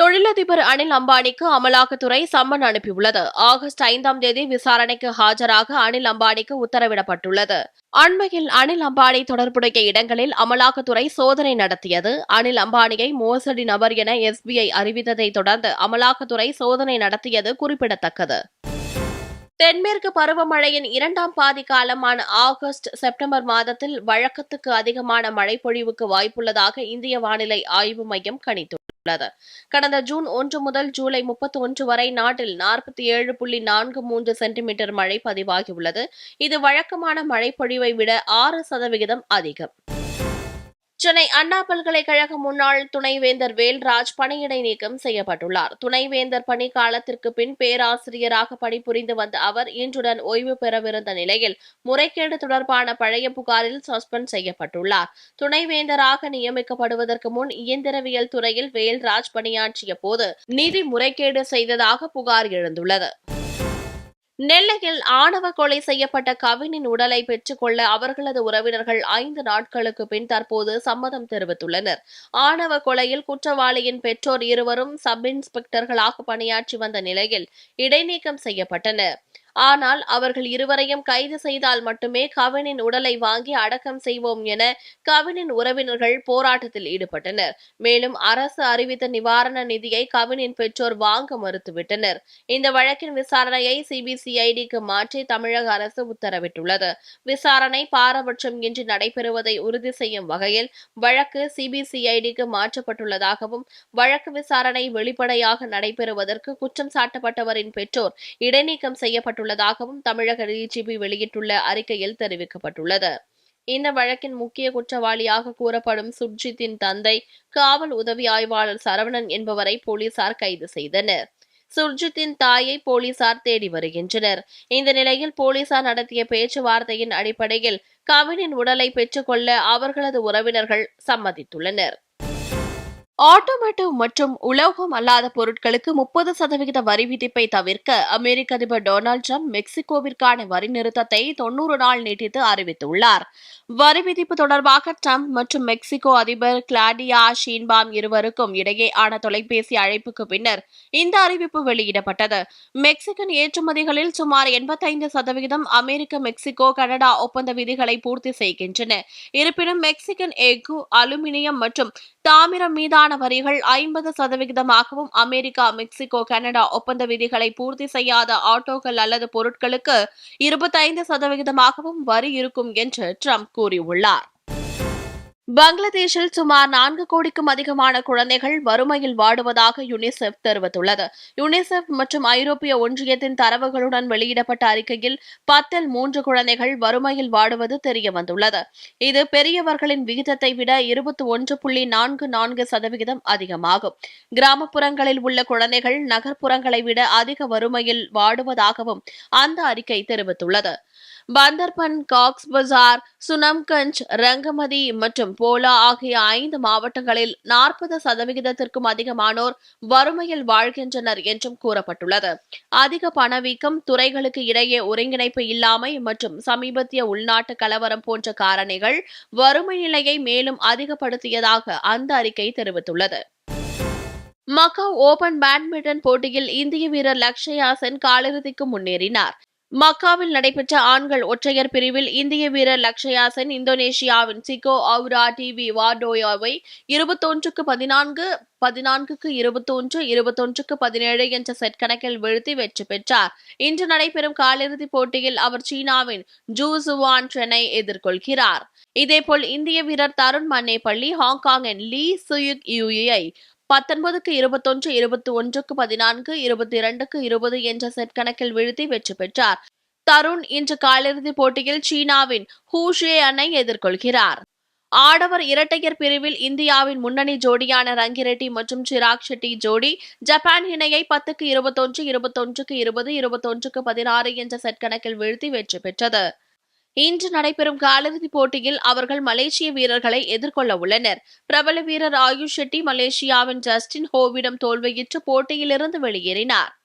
தொழிலதிபர் அனில் அம்பானிக்கு அமலாக்கத்துறை சம்மன் அனுப்பியுள்ளது. ஆகஸ்ட் ஐந்தாம் தேதி விசாரணைக்கு ஆஜராக அனில் அம்பானிக்கு உத்தரவிடப்பட்டுள்ளது. அண்மையில் அனில் அம்பானி தொடர்புடைய இடங்களில் அமலாக்கத்துறை சோதனை நடத்தியது. அனில் அம்பானியை மோசடி நபர் என எஸ்பிஐ அறிவித்ததை தொடர்ந்து அமலாக்கத்துறை சோதனை நடத்தியது குறிப்பிடத்தக்கது. தென்மேற்கு பருவமழையின் இரண்டாம் பாதி காலமான ஆகஸ்ட் செப்டம்பர் மாதத்தில் வழக்கத்துக்கு அதிகமான மழைப்பொழிவுக்கு வாய்ப்புள்ளதாக இந்திய வானிலை ஆய்வு மையம் கணித்துள்ளது. கடந்த ஜூன் ஒன்று முதல் ஜூலை முப்பத்தி ஒன்று வரை நாட்டில் நாற்பத்தி ஏழு புள்ளி நான்கு மூன்று சென்டிமீட்டர் மழை பதிவாகியுள்ளது. இது வழக்கமான மழைப்பொழிவை விட ஆறு சதவிகிதம் அதிகம். சென்னை அண்ணா பல்கலைக்கழக முன்னாள் துணைவேந்தர் வேல்ராஜ் பணியிடை நீக்கம் செய்யப்பட்டுள்ளார். துணைவேந்தர் பணி காலத்திற்கு பின் பேராசிரியராக பணிபுரிந்து வந்த அவர் இன்றுடன் ஓய்வு பெறவிருந்த நிலையில் முறைகேடு தொடர்பான பழைய புகாரில் சஸ்பெண்ட் செய்யப்பட்டுள்ளார். துணைவேந்தராக நியமிக்கப்படுவதற்கு முன் இயந்திரவியல் துறையில் வேல்ராஜ் பணியாற்றிய போது நிதி முறைகேடு செய்ததாக புகார் எழுந்துள்ளது. நெல்லையில் ஆணவ கொலை செய்யப்பட்ட கவினின் உடலை பெற்றுக்கொள்ள அவர்களது உறவினர்கள் ஐந்து நாட்களுக்கு பின் தற்போது சம்மதம் தெரிவித்துள்ளனர். ஆணவ கொலையில் குற்றவாளியின் பெற்றோர் இருவரும் சப் இன்ஸ்பெக்டர்களாக பணியாற்றி வந்த நிலையில் இடைநீக்கம் செய்யப்பட்டனர். ஆனால் அவர்கள் இருவரையும் கைது செய்தால் மட்டுமே கவினின் உடலை வாங்கி அடக்கம் செய்வோம் என கவினின் உறவினர்கள் போராட்டத்தில் ஈடுபட்டனர். மேலும் அரசு அறிவித்த நிவாரண நிதியை கவினின் பெற்றோர் வாங்க மறுத்துவிட்டனர். இந்த வழக்கின் விசாரணையை சிபிசிஐடிக்கு மாற்றி தமிழக அரசு உத்தரவிட்டுள்ளது. விசாரணை பாரபட்சம் இன்றி நடைபெறுவதை உறுதி செய்யும் வகையில் வழக்கு சிபிசிஐடிக்கு மாற்றப்பட்டுள்ளதாகவும் வழக்கு விசாரணை வெளிப்படையாக நடைபெறுவதற்கு குற்றம் சாட்டப்பட்டவரின் பெற்றோர் இடைநீக்கம் செய்யப்பட்டுள்ளதாகவும் தமிழக டிஜிபி வெளியிட்டுள்ள அறிக்கையில் தெரிவிக்கப்பட்டுள்ளது. இந்த வழக்கின் முக்கிய குற்றவாளியாக கூறப்படும் சுர்ஜித்தின் தந்தை காவல் உதவி ஆய்வாளர் சரவணன் என்பவரை போலீசார் கைது செய்தனர். சுர்ஜித்தின் தாயை போலீசார் தேடி வருகின்றனர். இந்த நிலையில் போலீசார் நடத்திய பேச்சுவார்த்தையின் அடிப்படையில் கவினின் உடலை பெற்றுக்கொள்ள அவர்களது உறவினர்கள் சம்மதித்துள்ளனர். ஆட்டோமேட்டிவ் மற்றும் உலோகம் அல்லாத பொருட்களுக்கு முப்பது சதவிகித வரி விதிப்பை தவிர்க்க அமெரிக்க அதிபர் டொனால்டு ட்ரம்ப் மெக்சிகோவிற்கான வரி நிறுத்தத்தை தொன்னூறு நாள் நீட்டித்து அறிவித்துள்ளார். வரி விதிப்பு தொடர்பாக ட்ரம்ப் மற்றும் மெக்சிகோ அதிபர் கிளாடியா ஷீன்பாம் இருவருக்கும் இடையே ஆன தொலைபேசி அழைப்புக்கு பின்னர் இந்த அறிவிப்பு வெளியிடப்பட்டது. மெக்சிகன் ஏற்றுமதிகளில் சுமார் எண்பத்தைந்து சதவிகிதம் அமெரிக்க மெக்சிகோ கனடா ஒப்பந்த விதிகளை பூர்த்தி செய்கின்றன. இருப்பினும் மெக்சிகன் எஃகு அலுமினியம் மற்றும் தாமிரம் மீதான வரிகள் ஐம்பது சதவிகிதமாகவும் அமெரிக்கா மெக்சிகோ கனடா ஒப்பந்த விதிகளை பூர்த்தி செய்யாத ஆட்டோக்கள் அல்லது பொருட்களுக்கு இருபத்தைந்து சதவிகிதமாகவும் வரி இருக்கும் என்று ட்ரம்ப் கூறியுள்ளார். பங்களாதேஷில் சுமார் நான்கு கோடிக்கும் அதிகமான குழந்தைகள் வறுமையில் வாடுவதாக யுனிசெஃப் தெரிவித்துள்ளது. யுனிசெஃப் மற்றும் ஐரோப்பிய ஒன்றியத்தின் தரவுகளுடன் வெளியிடப்பட்ட அறிக்கையில் பத்தில் மூன்று குழந்தைகள் வறுமையில் வாடுவது தெரியவந்துள்ளது. இது பெரியவர்களின் விகிதத்தை விட இருபத்தி ஒன்று புள்ளி நான்கு நான்கு சதவிகிதம் அதிகமாகும். கிராமப்புறங்களில் உள்ள குழந்தைகள் நகர்ப்புறங்களை விட அதிக வறுமையில் வாடுவதாகவும் அந்த அறிக்கை தெரிவித்துள்ளது. பந்தர்பன் காக்ஸ் பஜார் சுனம்கஞ்ச் ரங்கமதி மற்றும் போலா ஆகிய ஐந்து மாவட்டங்களில் நாற்பது சதவிகிதத்திற்கும் அதிகமானோர் வறுமையில் வாழ்கின்றனர் என்றும் கூறப்பட்டுள்ளது. அதிக பணவீக்கம் துறைகளுக்கு இடையே ஒருங்கிணைப்பு இல்லாமை மற்றும் சமீபத்திய உள்நாட்டு கலவரம் போன்ற காரணிகள் வறுமை நிலையை மேலும் அதிகப்படுத்தியதாக அந்த அறிக்கை தெரிவித்துள்ளது. மக்காவ் ஓபன் பேட்மிண்டன் போட்டியில் இந்திய வீரர் லக்ஷயா சென் காலிறுதிக்கு முன்னேறினார். மக்காவில் நடைபெற்ற ஆண்கள் ஒற்றையர் பிரிவில் இந்திய வீரர் லக்ஷயா சென் இந்தோனேஷியாவின் சிகோ அவுரா டிவி வார்டோயாவை இருபத்தொன்றுக்கு பதினான்கு பதினான்குக்கு இருபத்தொன்று இருபத்தொன்றுக்கு பதினேழு என்ற செட் கணக்கில் வீழ்த்தி வெற்றி பெற்றார். இன்று நடைபெறும் காலிறுதிப் போட்டியில் அவர் சீனாவின் ஜூ சுவான் ட்ரெனை எதிர்கொள்கிறார். இதேபோல் இந்திய வீரர் தருண் மன்னேபள்ளி ஹாங்காங்கின் லீ சுயுக் யூயை பத்தொன்பதுக்கு இருபத்தொன்று இருபத்தி ஒன்றுக்கு பதினான்கு இருபத்தி இரண்டுக்கு இருபது என்ற செட் கணக்கில் வீழ்த்தி வெற்றி பெற்றார். தருண் இன்று காலிறுதிப் போட்டியில் சீனாவின் ஹூஷே அனை எதிர்கொள்கிறார். ஆடவர் இரட்டையர் பிரிவில் இந்தியாவின் முன்னணி ஜோடியான ரங்கிரெட்டி மற்றும் சிராக் ஷெட்டி ஜோடி ஜப்பான் இணையை பத்துக்கு இருபத்தொன்று இருபத்தொன்றுக்கு இருபது இருபத்தொன்றுக்கு பதினாறு என்ற செட் கணக்கில் வீழ்த்தி வெற்றி பெற்றது. இன்று நடைபெறும் காலிறுதிப் போட்டியில் அவர்கள் மலேசிய வீரர்களை எதிர்கொள்ள உள்ளனர். பிரபல வீரர் ஆயுஷ் ஷெட்டி மலேசியாவின் ஜஸ்டின் ஹோவிடம் தோல்வியிட்டு போட்டியிலிருந்து வெளியேறினார்.